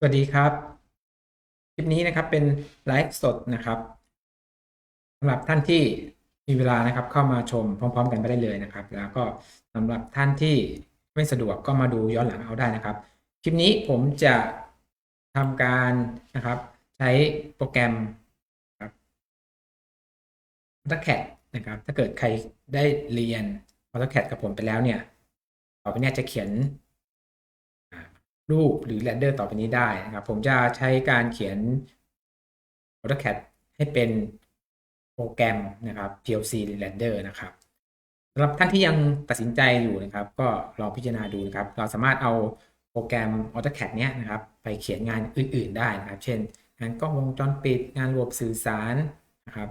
สวัสดีครับคลิปนี้นะครับเป็นไลฟ์สดนะครับสำหรับท่านที่มีเวลานะครับเข้ามาชมพร้อม ๆ กันไปได้เลยนะครับ แล้วก็สำหรับท่านที่ไม่สะดวกก็มาดูย้อนหลังเอาได้นะครับ คลิปนี้ผมจะทำการนะครับใช้โปรแกรมครับตแคนะครับ ถ้าเกิดใครได้เรียน AutoCAD กับผมไปแล้วเนี่ยต่อไปเนี่ยจะเขียน รูปหรือ r รนเดอร์ต่อไปนี้ได้นะครับ ผมจะใช้การเขียน AutoCAD ให้เป็นโปรแกรมนะครับ PLC Render นะครับสำหรับท่านที่ยังตัดสินใจอยู่นะครับ ก็ลองพิจารณาดูนะครับ เราสามารถเอาโปรแกรม AutoCAD เนี้ยนะครับ ไปเขียนงานอื่น ๆ ได้นะครับ เช่น งานกล้องวงจรปิด งานระบบสื่อสารนะครับ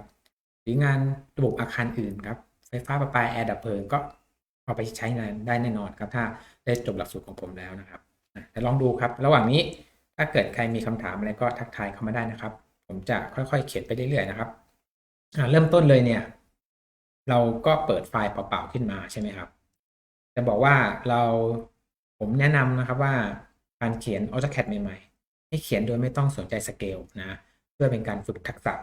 หรืองานระบบอาคารอื่นครับไฟฟ้าประปาแอร์ดับเพลิงก็เอาไปใช้งานได้แน่นอนครับ ถ้าได้จบหลักสูตรของผมแล้วนะครับ แต่ลองดูครับ ระหว่างนี้ถ้าเกิดใครมีคำถามอะไรก็ทักทายเข้ามาได้นะครับ ผมจะค่อยๆ เขียนไปเรื่อยๆนะครับเริ่มต้นเลยเนี่ย เราก็เปิดไฟล์เปล่าๆขึ้นมาใช่ไหมครับ จะบอกว่าเราผมแนะนำนะครับว่าการเขียน AutoCAD ใหม่ๆ ให้เขียนโดยไม่ต้องสนใจสเกลนะเพื่อเป็นการฝึกทักษะ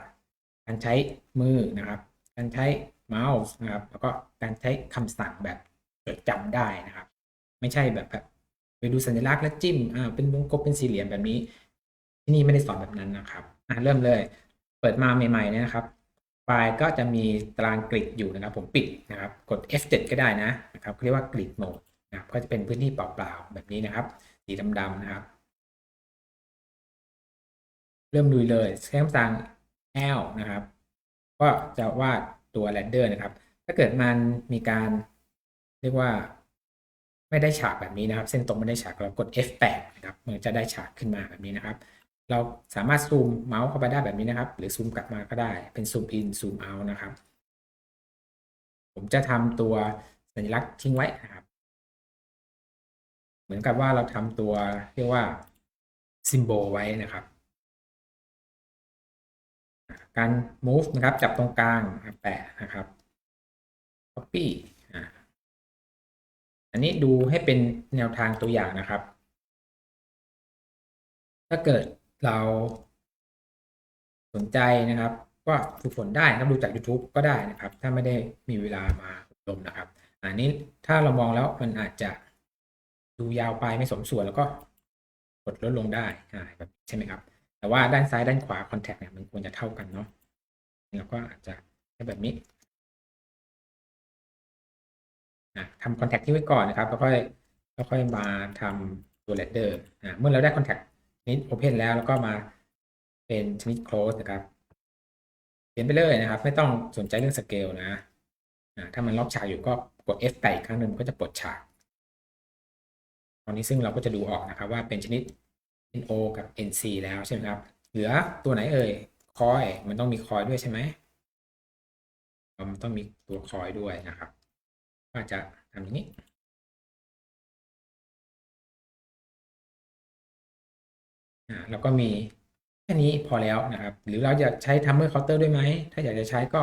การใช้มือนะครับ การใช้เมาส์นะครับ แล้วก็การใช้คำสั่งแบบจดจำได้นะครับ ไม่ใช่แบบแบบ ไปดูสัญลักษณ์แล้วจิ้มอ่าเป็นวงกลมเป็นสี่เหลี่ยมแบบนี้ ที่นี่ไม่ได้สอนแบบนั้นนะครับอ่าเริ่มเลย เปิดมาใหม่ๆเนี่ยนะครับไฟล์ก็จะมีตารางกริดอยู่นะครับ ผมปิดนะครับ กด F7 ก็ได้นะนะครับเรียกว่ากริดโหมดนะครับก็จะเป็นพื้นที่เปล่าๆแบบนี้นะครับ สีดำๆนะครับ เริ่มลุยเลยใช้คำสั่ง L นะครับ ก็จะวาดตัว render นะครับ ถ้าเกิดมันมีการเรียกว่า ไม่ได้ฉากแบบนี้นะครับ เส้นตรงไม่ได้ฉากเรากด F8 นะครับมันจะได้ฉากขึ้นมาแบบนี้นะครับ เราสามารถซูมเมาส์เข้าไปได้แบบนี้นะครับ หรือซูมกลับมาก็ได้เป็นซูมอินซูมเอานะครับ ผมจะทำตัวสัญลักษณ์ทิ้งไว้นะครับ เหมือนกับว่าเราทำตัวเรียกว่าซิมโบลไว้นะครับ การ move นะครับ จับตรงกลางแปะนะครับ copy อันนี้ดูให้เป็นแนวทางตัวอย่างนะครับ ถ้าเกิดเราสนใจนะครับ ก็ฝึกฝนได้นะครับดูจาก YouTube ก็ได้นะครับ ถ้าไม่ได้มีเวลามาอบรมนะครับ อันนี้ถ้าเรามองแล้วมันอาจจะดูยาวไปไม่สมส่วนแล้วก็กดลดลงได้แบบใช่ไหมครับ แต่ว่าด้านซ้ายด้านขวาคอนแทคเนี่ยมันควรจะเท่ากันเนาะแล้วก็อาจจะใช้แบบนี้ ทำคอนแทคที่ไว้ก่อนนะครับแล้วค่อยแล้วค่อยมาทำตัวเลดเดอร์เมื่อเราได้คอนแทคชนิดโอเพนแล้วแล้วก็มาเป็นชนิด close นะครับเขียนไปเลยนะครับ ไม่ต้องสนใจเรื่องสเกลนะถ้ามันล็อกฉากอยู่ก็กด F8 อีกครั้งหนึ่งมันก็จะปลดฉากตอนนี้ซึ่งเราก็จะดูออกนะครับว่าเป็นชนิด NO กับ NC แล้วใช่ไหมครับ เหลือตัวไหนเอ่ยคอยมันต้องมีคอยด้วยใช่ไหมมันต้องมีตัวคอยด้วยนะครับ ก็จะทำอย่างนี้ อ่าแล้วก็มีแค่นี้พอแล้วนะครับ หรือเราจะใช้ timer counter ด้วยไหม ถ้าอยากจะใช้ก็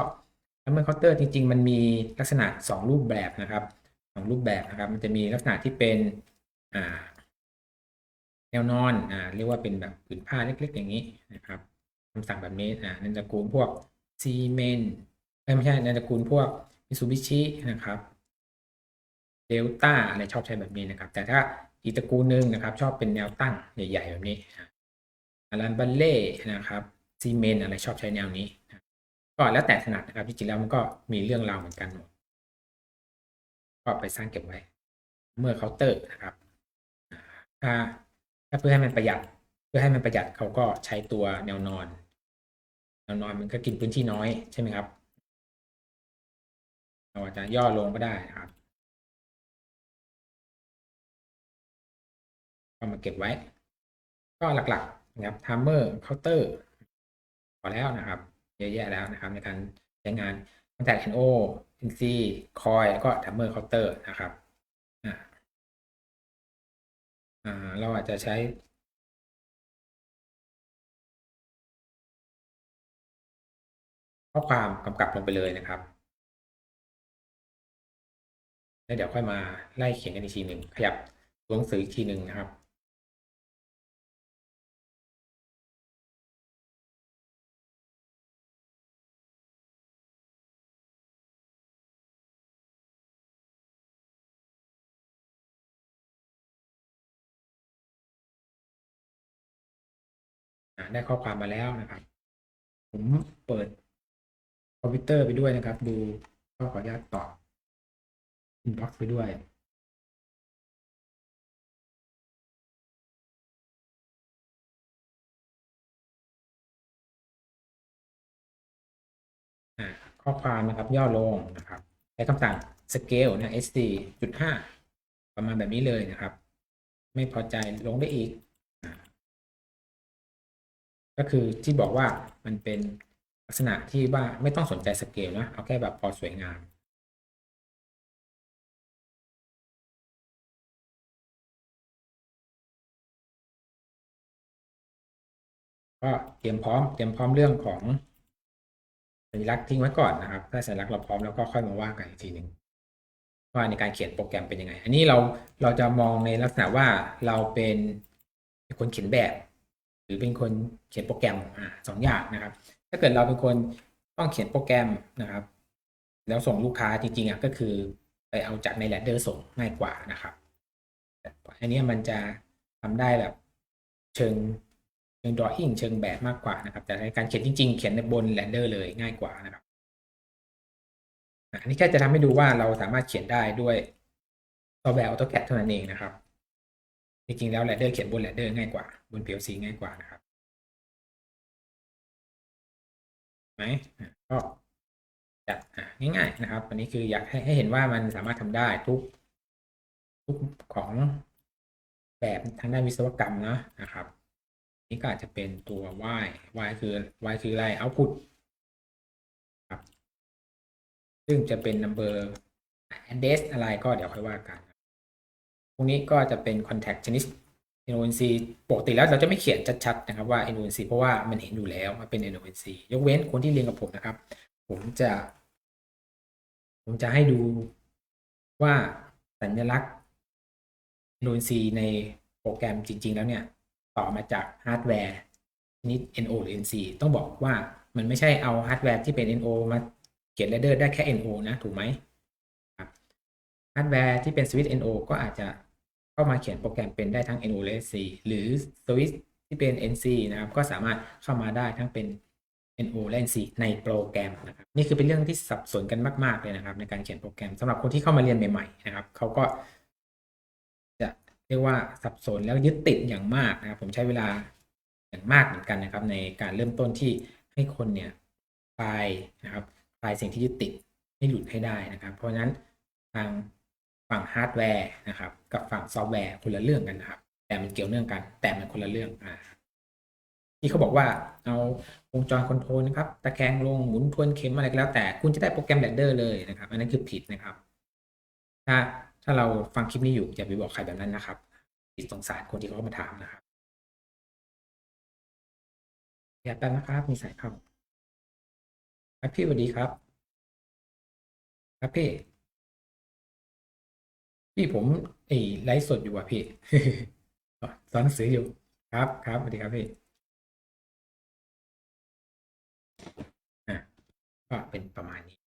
timer counter จริง ๆ มันมีลักษณะ 2 รูปแบบนะครับสองรูปแบบนะครับ มันจะมีลักษณะที่เป็นอ่าแนวนอนอ่าเรียกว่าเป็นแบบผืนผ้าเล็ก ๆ อย่างนี้นะครับคำสั่งแบบนี้อ่าในตระกูลพวกซีเมนไม่ใช่ในตระกูลพวกมิซูบิชินะครับ เดลต้าอะไรชอบใช้แบบนี้นะครับ แต่ถ้าอีกตระกูลหนึ่งนะครับ ชอบเป็นแนวตั้งใหญ่ ๆ แบบนี้อารันบัลเล่นะครับซีเมนอะไรชอบใช้แนวนี้ก็แล้วแต่ถนัดนะครับจริงๆแล้วมันก็มีเรื่องราวเหมือนกันหมดก็ไปสร้างเก็บไว้ เมื่อเคาน์เตอร์นะครับถ้าถ้าเพื่อให้มันประหยัด เพื่อให้มันประหยัดเขาก็ใช้ตัวแนวนอน แนวนอนมันก็กินพื้นที่น้อยใช่ไหมครับเราอาจจะย่อลงก็ได้นะครับ ก็มาเก็บไว้ ก็หลักๆนะครับ timer counter พอแล้วนะครับ เยอะแยะแล้วนะครับ ในการใช้งาน contact NO NC coil แล้วก็ timer counter นะครับอ่าเราอาจจะใช้ข้อความกำกับลงไปเลยนะครับ แล้วเดี๋ยวค่อยมาไล่เขียนกันอีกทีหนึ่งขยับตัวหนังสืออีกทีหนึ่งนะครับ ได้ข้อความมาแล้วนะครับ ผมเปิดคอมพิวเตอร์ไปด้วยนะครับ ดูก็ขออนุญาตตอบอินบ็อกซ์ไปด้วยข้อความนะครับย่อลงนะครับใช้คำสั่ง scale นะ sd จุดห้าประมาณแบบนี้เลยนะครับ ไม่พอใจลงได้อีก ก็คือที่บอกว่ามันเป็นลักษณะที่ว่าไม่ต้องสนใจสเกลนะ เอาแค่แบบพอสวยงามก็เตรียมพร้อมเตรียมพร้อมเรื่องของสัญลักษณ์ทิ้งไว้ก่อนนะครับ ถ้าสัญลักษณ์เราพร้อมแล้วก็ค่อยมาว่ากันอีกทีหนึ่งว่าในการเขียนโปรแกรมเป็นยังไง อันนี้เราเราจะมองในลักษณะว่าเราเป็นคนเขียนแบบ รือเป็นคนเขียนโปรแกรมอ่าสองอย่างนะครับ ถ้าเกิดเราเป็นคนต้องเขียนโปรแกรมนะครับ แล้วส่งลูกค้าจริงๆอะก็คือไปเอาจากในแรดเดอร์ส่งง่ายกว่านะครับอันนี้มันจะทำได้แบบเชิงเชิง drawing เชิงแบบมากกว่านะครับ แต่ในการเขียนจริง ๆ เขียนในบนแรดเดอร์เลยง่ายกว่านะครับอันนี้แค่จะทำให้ดูว่าเราสามารถเขียนได้ด้วยซอฟต์แวร์ AutoCAD เท่านั้นเองนะครับ จริงๆแล้วแรดเดอร์เขียนบนแรดเดอร์ง่ายกว่า บน PLC ง่ายกว่านะครับไหมก็จะอะง่ายๆนะครับ อันนี้คืออยากให้ให้เห็นว่ามันสามารถทำได้ทุกทุกของแบบทางด้านวิศวกรรมนะนะครับ นี่ก็อาจจะเป็นตัว y y คือ y คืออะไร output ครับ ซึ่งจะเป็น number address อะไรก็เดี๋ยวค่อยว่ากัน ตรงนี้ก็จะเป็น contact ชนิด NONC ปกติแล้วเราจะไม่เขียนชัดๆนะครับว่า NONC เพราะว่ามันเห็นอยู่แล้วว่าเป็น NONC ยกเว้นคนที่เรียนกับผมนะครับ ผมจะ ผมจะให้ดูว่าสัญลักษณ์ NONC ในโปรแกรมจริง ๆ แล้วเนี่ย ต่อมาจากฮาร์ดแวร์ชนิด NO หรือ NC ต้องบอกว่ามันไม่ใช่เอาฮาร์ดแวร์ที่เป็น NO มาเขียน ladder ได้แค่ NO นะ ถูกไหมครับฮาร์ดแวร์ที่เป็นสวิตช์ NO ก็อาจจะ เข้ามาเขียนโปรแกรมเป็นได้ทั้ง NOLC หรือสวิตช์ที่เป็น NC นะครับ ก็สามารถเข้ามาได้ทั้งเป็น NO และ NC ในโปรแกรมนะครับ นี่คือเป็นเรื่องที่สับสนกันมาก ๆ เลยนะครับ ในการเขียนโปรแกรมสำหรับคนที่เข้ามาเรียนใหม่ ๆ นะครับ เขาก็จะเรียกว่าสับสนแล้วยึดติดอย่างมากนะครับ ผมใช้เวลาอย่างมากเหมือนกันนะครับ ในการเริ่มต้นที่ให้คนเนี่ยคลายนะครับคลายสิ่งที่ยึดติดให้หลุดให้ได้นะครับ เพราะฉะนั้นทาง ฝั่งฮาร์ดแวร์นะครับ กับฝั่งซอฟต์แวร์คนละเรื่องกันนะครับ แต่มันเกี่ยวเนื่องกัน แต่มันคนละเรื่องอ่าที่เขาบอกว่าเอาวงจรคอนโทรลนะครับตะแคงลงหมุนทวนเข็มอะไรก็แล้วแต่คุณจะได้โปรแกรมแรดเดอร์เลยนะครับ อันนั้นคือผิดนะครับ ถ้าถ้าเราฟังคลิปนี้อยู่อย่าไปบอกใครแบบนั้นนะครับติดสงสารคนที่เขามาถามนะครับอย่าแป๊บนะครับ มีสายเข้าครับพี่สวัสดีครับ ครับพี่ พี่ผมไอ้ไลฟ์สดอยู่ว่ะพี่สอนหนังสืออยู่ครับครับสวัสดีครับพี่อะก็เป็นประมาณนี้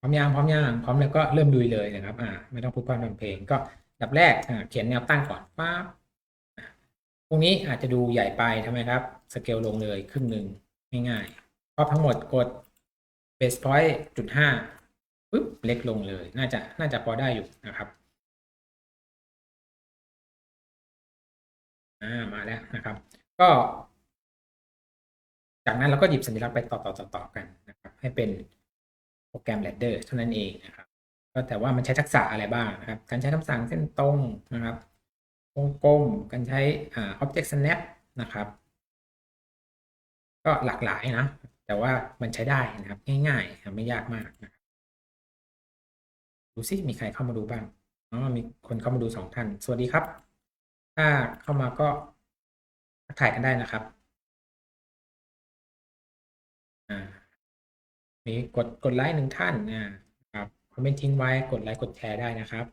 พร้อมยังพร้อมยังพร้อมแล้วก็เริ่มลุยเลยนะครับ อ่า ไม่ต้องพูดพร่ำทำเพลงก็ดับแรกอ่าเขียนแนวตั้งก่อนปั๊บอะตรงนี้อาจจะดูใหญ่ไปทำไมครับ สเกลลงเลยครึ่งหนึ่งง่ายๆเพราะทั้งหมดกด base point จุดห้าปึ๊บเล็กลงเลย น่าจะน่าจะพอได้อยู่นะครับอ่ามาแล้วนะครับ ก็ จากนั้นเราก็หยิบสัญลักษณ์ไปต่อต่อต่อต่อกันนะครับ ให้เป็น โปรแกรม Ladder เท่านั้นเองนะครับก็แต่ว่ามันใช้ทักษะอะไรบ้างนะครับ การใช้คำสั่งเส้นตรงนะครับวงกลมการใช้อ่า object snap นะครับ ก็หลากหลายนะ แต่ว่ามันใช้ได้นะครับง่ายๆไม่ยากมากนะครับดูซิมีใครเข้ามาดูบ้างอ๋อมีคนเข้ามาดูสองท่าน สวัสดีครับ ถ้าเข้ามาก็ทักทายกันได้นะครับอ่า มีกดกดไลค์หนึ่งท่านนะครับคอมเมนต์ทิ้งไว้กดไลค์กดแชร์ได้นะครับ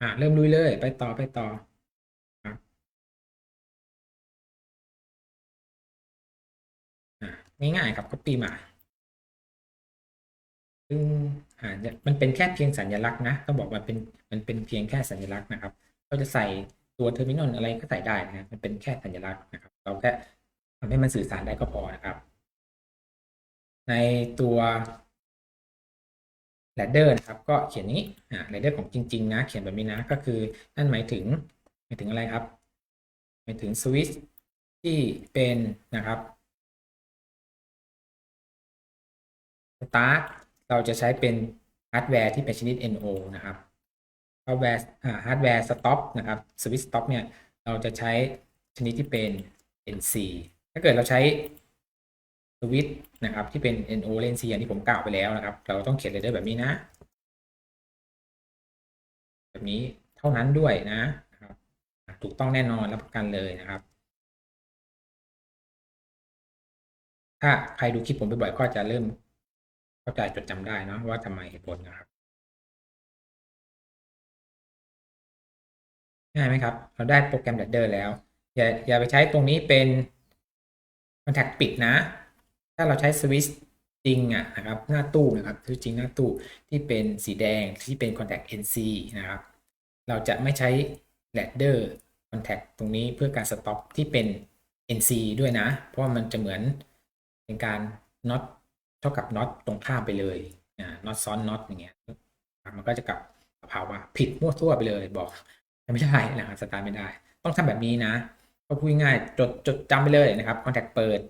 อ่าเริ่มลุยเลยไปต่อไปต่ออ่าง่ายๆครับ copy มาซึ่งอ่ามันเป็นแค่เพียงสัญลักษณ์นะต้องบอกว่าเป็นมันเป็นเพียงแค่สัญลักษณ์นะครับเราจะใส่ ตัวเทอร์มินอลอะไรก็ใส่ได้นะมันเป็นแค่สัญลักษณ์นะครับ เราแค่ทำให้มันสื่อสารได้ก็พอนะครับ ในตัว ladder นะครับ ก็เขียนนี้อ่า ladder ของจริง ๆ นะ เขียนแบบนี้นะ ก็คือนั่นหมายถึงหมายถึงอะไรครับหมายถึงสวิตช์ที่เป็นนะครับ start เราจะใช้เป็นฮาร์ดแวร์ที่เป็นชนิด NO นะครับ ฮาร์ดแวร์อ่าฮาร์ดแวร์ stop นะครับ switch stop เนี่ยเราจะใช้ชนิดที่เป็น NC ถ้าเกิดเราใช้สวิตนะครับที่เป็น NO เลน C อย่างที่ผมกล่าวไปแล้วนะครับ เราต้องเขียนเลยด้วยแบบนี้นะ แบบนี้เท่านั้นด้วยนะนะครับถูกต้องแน่นอนรับประกันเลยนะครับ ถ้าใครดูคลิปผมบ่อยๆก็จะเริ่มเข้าใจจดจำได้เนาะว่าทำไมเหตุผลนะครับ ง่ายไหมครับ เราได้โปรแกรม Ladder แล้ว อย่าอย่าไปใช้ตรงนี้เป็น Contact ปิดนะ ถ้าเราใช้สวิตช์จริงอะนะครับ หน้าตู้นะครับคือจริงหน้าตู้ที่เป็นสีแดงที่เป็น Contact NC นะครับ เราจะไม่ใช้ Ladder Contact ตรงนี้เพื่อการ Stop ที่เป็น NC ด้วยนะ เพราะว่ามันจะเหมือนเป็นการ not เท่ากับน็อตตรงข้ามไปเลยอ่าน็อตซ้อนน็อตอย่างเงี้ยมันก็จะกลับภาวะผิดมั่วทั่วไปเลยบอก ไม่ได้นะครับสตาร์ไม่ได้ ต้องทำแบบนี้นะก็พูดง่ายจดจดจำไปเลยนะครับคอนแทคเปิด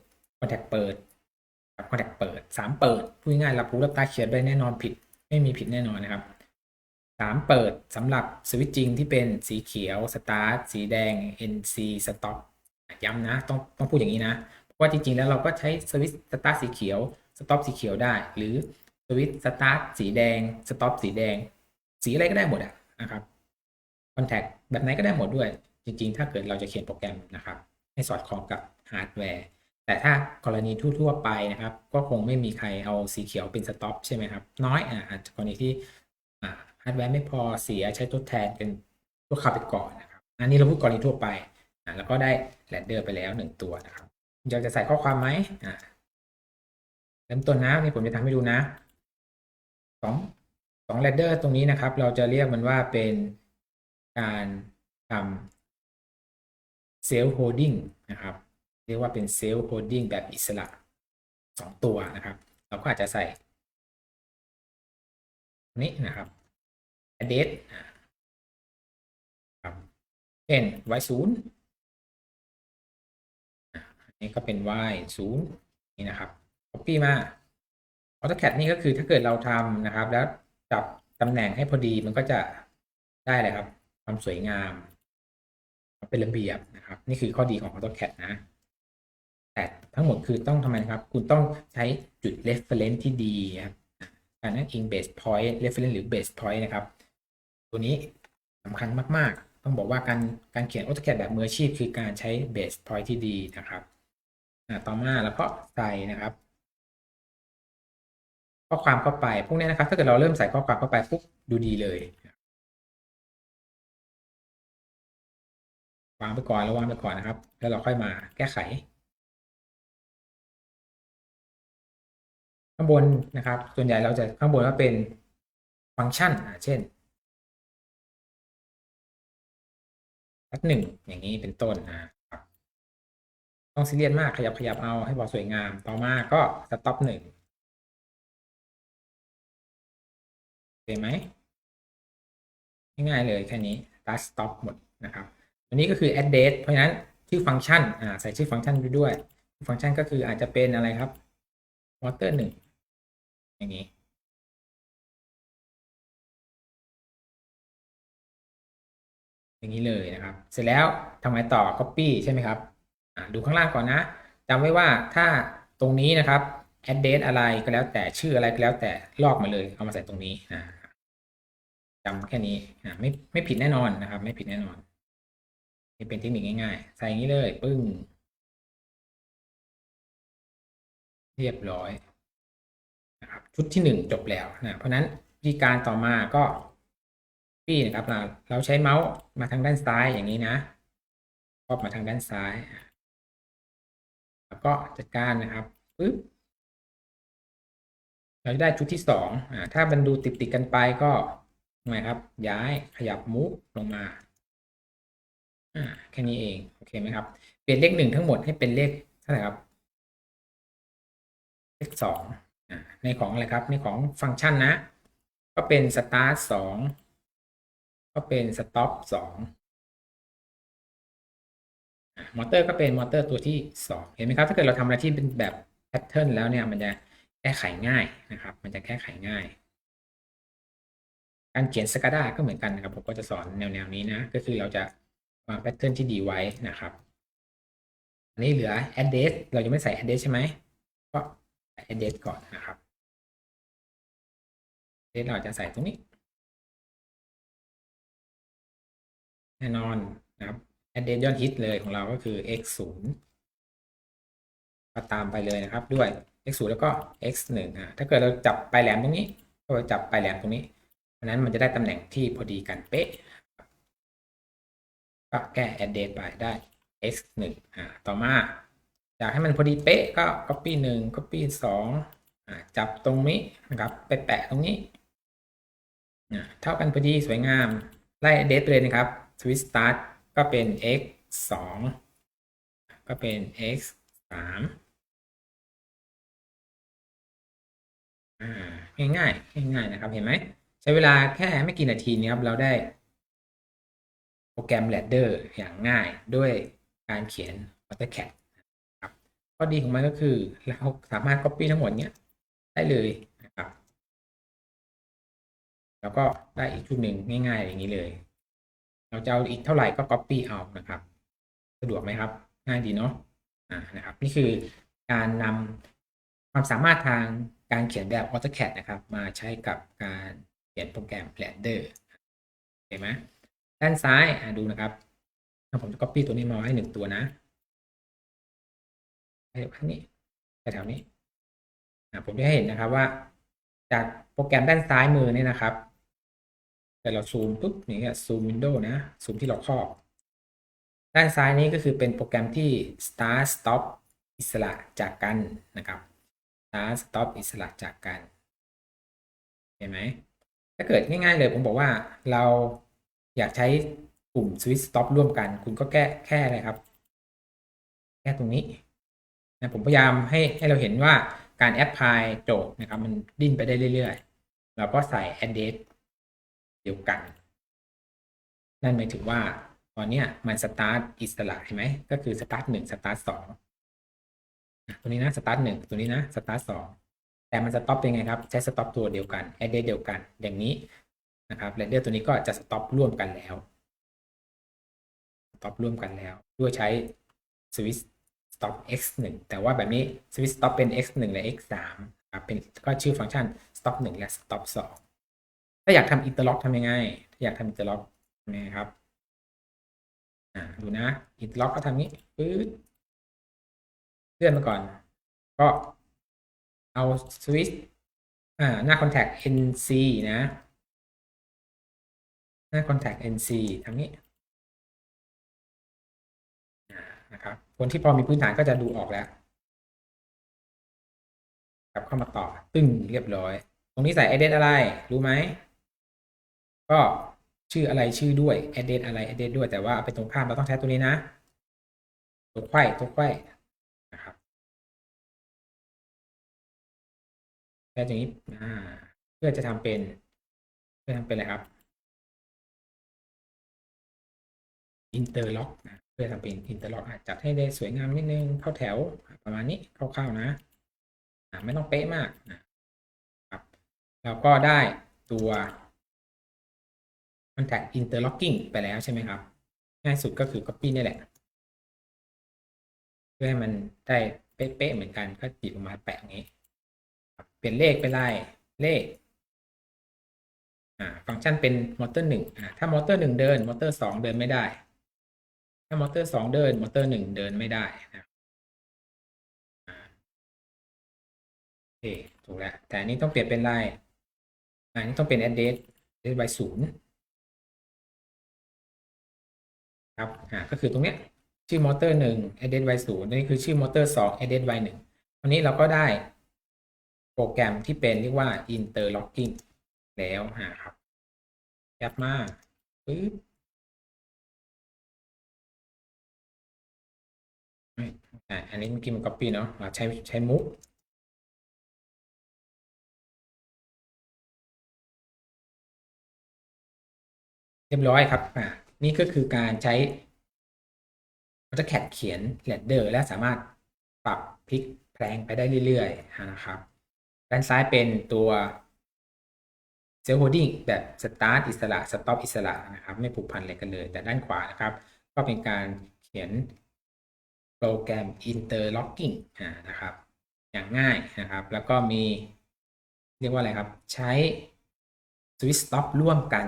คอนแทคเปิดกับคอนแทคเปิดสามเปิดพูดง่ายรับรู้รับตาเขียนได้แน่นอนผิด ไม่มีผิดแน่นอนนะครับสามเปิดสำหรับสวิตชิ่งที่เป็นสีเขียวสตาร์ทสีแดง NC สต็อปย้ำนะต้องต้องพูดอย่างนี้นะเพราะว่าจริงๆแล้วเราก็ใช้สวิตสตาร์ทสีเขียวสต็อปสีเขียวได้ หรือสวิตสตาร์ทสีแดงสต็อปสีแดง สีอะไรก็ได้หมดอะนะครับ คอนแทคแบบไหนก็ได้หมดด้วย จริง ๆ ถ้าเกิดเราจะเขียนโปรแกรมนะครับ ให้สอดคล้องกับฮาร์ดแวร์แต่ถ้ากรณีทั่วๆไปนะครับ ก็คงไม่มีใครเอาสีเขียวเป็นสต็อปใช่ไหมครับ น้อยอะอาจจะกรณีที่ฮาร์ดแวร์ไม่พอเสียใช้ทดแทนเป็นตัวคาวไปก่อนนะครับ อันนี้เราพูดกรณีทั่วไปอ่าแล้วก็ได้แลดเดอร์ไปแล้วหนึ่งตัวนะครับอยากจะใส่ข้อความไหมอ่าเริ่มต้นนะนี่ผมจะทำให้ดูนะสองสอง ladder ตรงนี้นะครับ เราจะเรียกมันว่าเป็น การทำ self holding นะครับ เรียกว่าเป็น self holding แบบอิสระสองตัวนะครับ เราก็อาจจะใส่นี้นะครับ address ครับเช่น y ศูนย์อันนี้ก็เป็น y ศูนย์นี่นะครับ copy มา AutoCAD นี่ก็คือถ้าเกิดเราทำนะครับ แล้วจับตำแหน่งให้พอดีมันก็จะได้เลยครับ ความสวยงามเป็นระเบียบนะครับ นี่คือข้อดีของ AutoCAD นะ แต่ทั้งหมดคือต้องทำไมครับ คุณต้องใช้จุด reference ที่ดีครับการนั่งอิง base point reference หรือ base point นะครับ ตัวนี้สำคัญมาก ๆ ต้องบอกว่าการการเขียน AutoCAD แบบมืออาชีพ คือการใช้ base point ที่ดีนะครับต่อมาแล้วก็ใส่นะครับ ข้อความเข้าไป พวกนี้นะครับ ถ้าเกิดเราเริ่มใส่ข้อความเข้าไปปุ๊บดูดีเลย วางไปก่อนแล้ววางไปก่อนนะครับ แล้วเราค่อยมาแก้ไข ข้างบนนะครับ ส่วนใหญ่เราจะข้างบนก็เป็นฟังก์ชันเช่นสักหนึ่งอย่างนี้เป็นต้นนะครับต้องซีเรียสมากขยับขยับเอาให้พอสวยงามต่อมาก็สต็อปหนึ่งโอเคไหมง่ายๆเลยแค่นี้ start stop หมดนะครับ อันนี้ก็คือ address เพราะฉะนั้นชื่อฟังก์ชันอ่าใส่ชื่อฟังก์ชันไปด้วย ฟังก์ชันก็คืออาจจะเป็นอะไรครับ water หนึ่งอย่างนี้อย่างนี้เลยนะครับ เสร็จแล้วทำไมต่อ copy ใช่ไหมครับดูข้างล่างก่อนนะจำไว้ว่าถ้าตรงนี้นะครับ address อะไรก็แล้วแต่ชื่ออะไรก็แล้วแต่ลอกมาเลย เอามาใส่ตรงนี้จำแค่นี้ไม่ไม่ผิดแน่นอนนะครับ ไม่ผิดแน่นอน นี่เป็นเทคนิคง่ายๆ ใส่อย่างนี้เลย ปึ้ง เรียบร้อยนะครับชุดที่หนึ่งจบแล้วนะเพราะนั้นวิธีการต่อมาก็ปี้นะครับเราเราใช้เมาส์มาทางด้านซ้ายอย่างนี้นะครอบมาทางด้านซ้าย แล้วก็จัดการนะครับปึ๊บเราจะได้ชุดที่สองอ่าถ้ามันดูติดติดกันไปก็ไงครับ ย้ายขยับมุกลงมา อ่าแค่นี้เอง โอเคไหมครับ เปลี่ยนเลขหนึ่งทั้งหมดให้เป็นเลขเท่าไหร่ครับ เลขสองอ่าในของอะไรครับ ในของฟังก์ชันนะ ก็เป็น start สองก็เป็น stop สองมอเตอร์ก็เป็นมอเตอร์ตัวที่สองเห็นไหมครับ ถ้าเกิดเราทำอะไรที่เป็นแบบแพทเทิร์นแล้วเนี่ย มันจะแก้ไขง่ายนะครับ มันจะแก้ไขง่ายการเขียนสกาดาก็เหมือนกันนะครับ ผมก็จะสอนแนวๆนี้นะ ก็คือเราจะ แพทเทิร์นที่ดีไว้นะครับ อันนี้เหลือ address เรายังไม่ใส่ address ใช่ไหมก็ใส่ address ก่อนนะครับ address เราจะใส่ตรงนี้แน่นอนนะครับ address ยอดฮิตเลยของเราก็คือ x 0ก็ตามไปเลยนะครับด้วย x 0แล้วก็ x 1อะถ้าเกิดเราจับปลายแหลมตรงนี้ ก็จับปลายแหลมตรงนี้เพราะนั้นมันจะได้ตำแหน่งที่พอดีกันเป๊ะ ก็แก้ address ไปได้ x 1อ่าต่อมา อยากให้มันพอดีเป๊ะก็ copy 1 copy 2อ่าจับตรงนี้นะครับ ไปแปะตรงนี้อ่าเท่ากันพอดีสวยงาม ไล่ address ไปเลยนะครับ switch start ก็เป็น x 2ก็เป็น x 3อ่าง่ายๆง่ายๆนะครับเห็นไหม ใช้เวลาแค่ไม่กี่นาทีนี้ครับ เราได้ โปรแกรม Ladder อย่างง่ายด้วยการเขียน AutoCAD ครับข้อดีของมันก็คือเราสามารถ Copy ทั้งหมดเนี้ยได้เลยนะครับ แล้วก็ได้อีกชุดหนึ่งง่ายๆอย่างนี้เลย เราจะเอาอีกเท่าไหร่ก็ Copy เอานะครับ สะดวกไหมครับ ง่ายดีเนาะอ่านะครับ นี่คือการนำความสามารถทางการเขียนแบบ AutoCAD นะครับ มาใช้กับการเขียนโปรแกรม Blender เห็นไหม ด้านซ้ายอ่าดูนะครับผมจะ copy ตัวนี้มาไว้หนึ่งตัวนะไอ้นี้แถวนี้อ่าผมจะให้เห็นนะครับว่า จากโปรแกรมด้านซ้ายมือเนี่ยนะครับ แต่เราซูมปุ๊บอย่างเงี้ยซูมวินโดว์นะซูมที่เราครอบ ด้านซ้ายนี้ก็คือเป็นโปรแกรมที่ start stop อิสระจากกันนะครับ start stop อิสระจากกัน เห็นไหมถ้าเกิดง่ายๆเลยผมบอกว่าเรา อยากใช้กลุ่ม switch stop ร่วมกัน คุณก็แก้แค่อะไรครับ แค่ตรงนี้นะผมพยายามให้ให้เราเห็นว่าการแอปพลายโจทย์นะครับ มันดิ้นไปได้เรื่อยๆ เราก็ใส่ address เดียวกัน นั่นหมายถึงว่าตอนนี้มันสตาร์ทอิสระเห็นไหม ก็คือสตาร์ทหนึ่งสตาร์ทสองตัวนี้นะสตาร์ทหนึ่งตัวนี้นะสตาร์ทสองแต่มันสต็อปเป็นไงครับ ใช้สต็อปตัวเดียวกัน address เดียวกัน อย่างนี้ นะครับ render ตัวนี้ก็จะสต็อปร่วมกันแล้วสต็อปร่วมกันแล้ว ด้วยใช้ switch stop x 1แต่ว่าแบบนี้ switch stop เป็น x 1และ x 3ครับเป็นก็ชื่อฟังก์ชัน stop 1 และ stop 2 ถ้าอยากทำ interlock ทำยังไง ถ้าอยากทำ interlock ทำยังไงครับอ่าดูนะ interlock ก็ทำนี้ปื๊ดเลื่อนมาก่อน ก็เอา switch อ่าหน้า contact nc นะ น้า contact nc ทำนี้นะครับคนที่พอมีพื้นฐานก็จะดูออกแล้วกลับเข้ามาต่อ ตึ้งเรียบร้อย ตรงนี้ใส่ address อะไร รู้ไหม ก็ชื่ออะไรชื่อด้วย address อะไร address ด้วย แต่ว่าไปตรงข้ามเราต้องใช้ตัวนี้นะ ตัวไขว้ตัวไขว้นะครับแค่อย่างนี้เพื่อจะทำเป็น เพื่อทำเป็นอะไรครับ interlock นะเพื่อทำเป็น interlock จัดให้ได้สวยงามนิดนึงเข้าแถวประมาณนี้คร่าวๆนะไม่ต้องเป๊ะมากนะครับแล้วก็ได้ตัว contact interlocking ไปแล้วใช่ไหมครับ ง่ายสุดก็คือ copy นี่แหละ เพื่อให้มันได้เป๊ะๆเหมือนกันก็จิบออกมาแปะอย่างนี้เปลี่ยนเลขไปไล่เลขฟังก์ชันเป็นมอเตอร์หนึ่งถ้ามอเตอร์หนึ่งเดินมอเตอร์สองเดินไม่ได้ ถ้ามอเตอร์สองเดิน มอเตอร์หนึ่งเดินไม่ได้นะโอเคถูกแล้ว แต่อันนี้ต้องเปลี่ยนเป็นไลน์อันนี้ต้องเป็น address address by ศูนย์ครับ อ่า ก็คือตรงเนี้ย ชื่อมอเตอร์หนึ่ง added y ศูนย์นี่คือชื่อมอเตอร์สอง added y หนึ่งวันนี้เราก็ได้โปรแกรมที่เป็นเรียกว่า interlocking แล้วอ่าครับแคปมาปึ๊บ อ่าอันนี้เมื่อกี้มัน copy เนาะอ่าใช้ใช้มุกเรียบร้อยครับอ่านี่ก็คือการใช้ AutoCAD เขียน ladder และสามารถปรับพลิกแพลงไปได้เรื่อยๆนะครับ ด้านซ้ายเป็นตัว Self Holding แบบ Start อิสระ Stop อิสระนะครับ ไม่ผูกพันอะไรกันเลย แต่ด้านขวานะครับ ก็เป็นการเขียน รแกรม Interlocking อ่านะครับ อย่างง่ายนะครับ แล้วก็มี เรียกว่าอะไรครับ ใช้ Switch Stop ร่วมกัน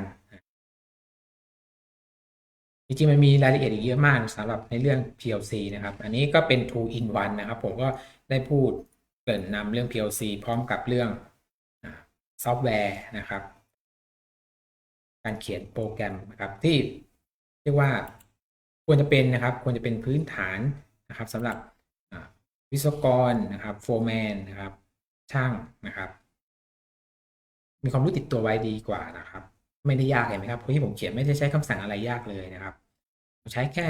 จริงๆ มันมีรายละเอียดอีกเยอะมากสำหรับในเรื่อง PLC นะครับ อันนี้ก็เป็น two in one นะครับ ผมก็ได้พูดเกริ่นนำเรื่อง PLC พร้อมกับเรื่องซอฟต์แวร์นะครับ การเขียนโปรแกรมนะครับที่เรียกว่าควรจะเป็นนะครับ ควรจะเป็นพื้นฐาน นะครับสำหรับวิศวกรนะครับโฟร์แมนนะครับ ช่างนะครับ มีความรู้ติดตัวไว้ดีกว่านะครับ ไม่ได้ยากเห็นไหมครับเพราะที่ผมเขียนไม่ได้ใช้คำสั่งอะไรยากเลยนะครับผมใช้แค่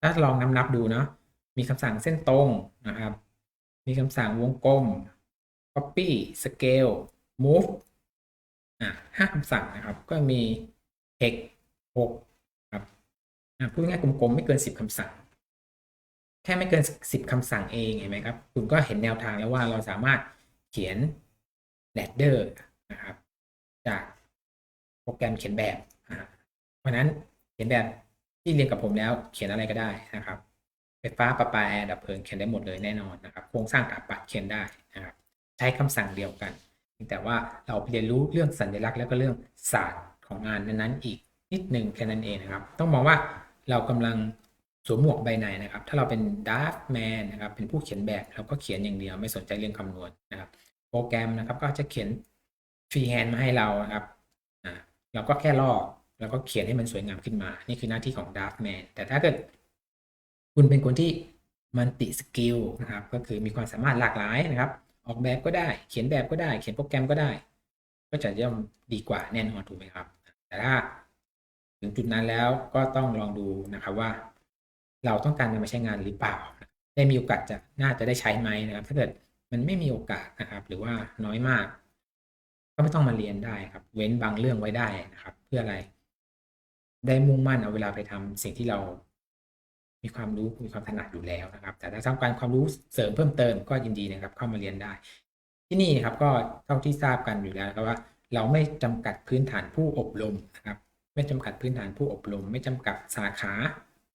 ถ้าลองนับนับดูเนาะมีคำสั่งเส้นตรงนะครับ มีคำสั่งวงกลม copy scale move อะห้าคำสั่งนะครับ ก็มี text หกครับพูดง่ายๆกลมๆ ไม่เกินสิบคำสั่ง แค่ไม่เกินสิบคำสั่งเองเห็นไหมครับ คุณก็เห็นแนวทางแล้วว่าเราสามารถเขียน ladder นะครับ จากโปรแกรมเขียนแบบเพราะนั้นเขียนแบบที่เรียนกับผมแล้วเขียนอะไรก็ได้นะครับไฟฟ้าประปาแอร์ดับเพลิงเขียนได้หมดเลยแน่นอนนะครับ โครงสร้างถาปัดเขียนได้นะครับ ใช้คำสั่งเดียวกัน แต่ว่าเราเรียนรู้เรื่องสัญลักษณ์แล้วก็เรื่องศาสตร์ของงานนั้นๆอีกนิดหนึ่งแค่นั้นเองนะครับ ต้องมองว่าเรากำลัง สวมหมวกใบในนะครับ ถ้าเราเป็นดัฟแมนนะครับ เป็นผู้เขียนแบบเราก็เขียนอย่างเดียวไม่สนใจเรื่องคำนวณนะครับ โปรแกรมนะครับ ก็จะเขียนฟรีแฮนด์มาให้เรานะครับเราก็แค่ลอกแล้วก็เขียนให้มันสวยงามขึ้นมา นี่คือหน้าที่ของ Draftman แต่ถ้าเกิดคุณเป็นคนที่มันติสกิลนะครับ ก็คือมีความสามารถหลากหลายนะครับ ออกแบบก็ได้ เขียนแบบก็ได้ เขียนโปรแกรมก็ได้ ก็จะย่อมดีกว่าแน่นอนถูกไหมครับ แต่ถ้าถึงจุดนั้นแล้วก็ต้องลองดูนะครับว่า เราต้องการนำมาใช้งานหรือเปล่า ได้มีโอกาสจะน่าจะได้ใช้ไหมนะครับ ถ้าเกิดมันไม่มีโอกาสนะครับ หรือว่าน้อยมาก ก็ไม่ต้องมาเรียนได้ครับ เว้นบางเรื่องไว้ได้นะครับ เพื่ออะไร ได้มุ่งมั่นเอาเวลาไปทำสิ่งที่เรา มีความรู้มีความถนัดอยู่แล้วนะครับ แต่ถ้าต้องการความรู้เสริมเพิ่มเติมก็ยินดีนะครับ เข้ามาเรียนได้ ที่นี่ครับก็เท่าที่ทราบกันอยู่แล้วครับว่า เราไม่จำกัดพื้นฐานผู้อบรมนะครับ ไม่จำกัดพื้นฐานผู้อบรม ไม่จำกัดสาขา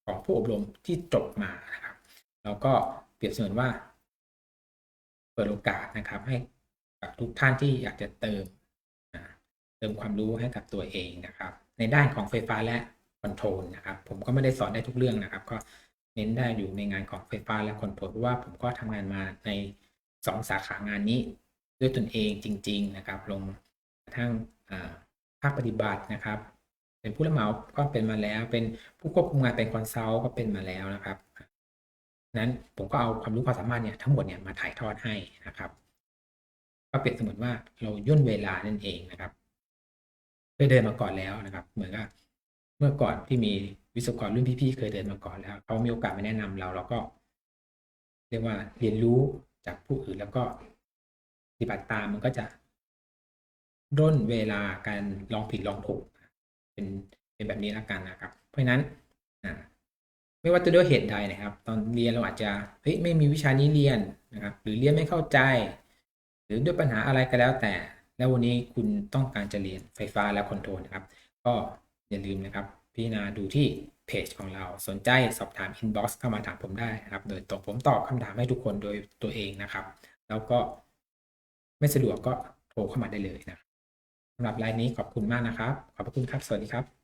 ของผู้อบรมที่จบมานะครับเราก็เปรียบเสมือนว่าเปิดโอกาสนะครับ ให้กับทุกท่านที่อยากจะเติมเติมความรู้ให้กับตัวเองนะครับ ในด้านของไฟฟ้าและคอนโทรลนะครับ ผมก็ไม่ได้สอนได้ทุกเรื่องนะครับ ก็เน้นได้อยู่ในงานของไฟฟ้าและคอนโทรลเพราะว่าผมก็ทำงานมาในสองสาขางานนี้ด้วยตนเองจริง ๆ นะครับ ลงกระทั่งภาคปฏิบัตินะครับ เป็นผู้รับเหมาก็เป็นมาแล้ว เป็นผู้ควบคุมงานเป็นคอนซัลท์ก็เป็นมาแล้วนะครับนั้นผมก็เอาความรู้ความสามารถเนี่ยทั้งหมดเนี่ยมาถ่ายทอดให้นะครับ ก็เปรียบเสมือนว่าเราย่นเวลานั่นเองนะครับเคยเดินมาก่อนแล้วนะครับ เหมือนกับเมื่อก่อนที่มีวิศวกรรุ่นพี่ๆเคยเดินมาก่อนแล้วเขามีโอกาสมาแนะนำเราเราก็ เรียกว่าเรียนรู้จากผู้อื่นแล้วก็ปฏิบัติตามมันก็จะร่นเวลาการลองผิดลองถูก เป็นเป็นแบบนี้แล้วกันนะครับ เพราะฉะนั้นไม่ว่าจะด้วยเหตุใดนะครับ ตอนเรียนเราอาจจะเฮ้ยไม่มีวิชานี้เรียนนะครับ หรือเรียนไม่เข้าใจ หรือด้วยปัญหาอะไรก็แล้วแต่ แล้ววันนี้คุณต้องการจะเรียนไฟฟ้าและคอนโทรลนะครับ ก็อย่าลืมนะครับ พิจารณาดูที่เพจของเราสนใจสอบถามอินบ็อกซ์เข้ามาถามผมได้นะครับ โดยตรงผมตอบคำถามให้ทุกคนโดยตัวเองนะครับ แล้วก็ไม่สะดวกก็โทรเข้ามาได้เลยนะครับำหรับไลน์นี้ขอบคุณมากนะครับ ขอบพระคุณครับ สวัสดีครับ